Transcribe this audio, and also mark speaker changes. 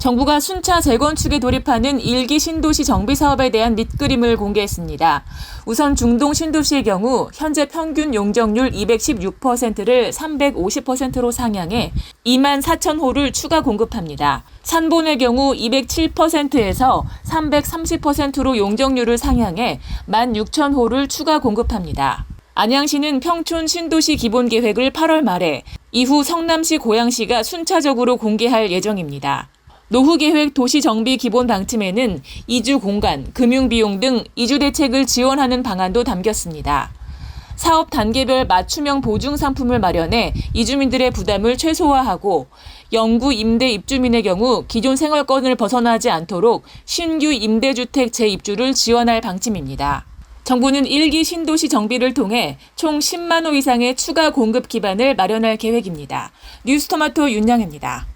Speaker 1: 정부가 순차 재건축에 돌입하는 일기 신도시 정비 사업에 대한 밑그림을 공개했습니다. 우선 중동 신도시의 경우 현재 평균 용적률 216%를 350%로 상향해 2만 4천 호를 추가 공급합니다. 산본의 경우 207%에서 330%로 용적률을 상향해 1만 6천 호를 추가 공급합니다. 안양시는 평촌 신도시 기본 계획을 8월 말에 이후 성남시 고양시가 순차적으로 공개할 예정입니다. 노후 계획 도시 정비 기본 방침에는 이주 공간, 금융 비용 등 이주 대책을 지원하는 방안도 담겼습니다. 사업 단계별 맞춤형 보증 상품을 마련해 이주민들의 부담을 최소화하고 영구 임대 입주민의 경우 기존 생활권을 벗어나지 않도록 신규 임대주택 재입주를 지원할 방침입니다. 정부는 일기 신도시 정비를 통해 총 10만 호 이상의 추가 공급 기반을 마련할 계획입니다. 뉴스토마토 윤양입니다.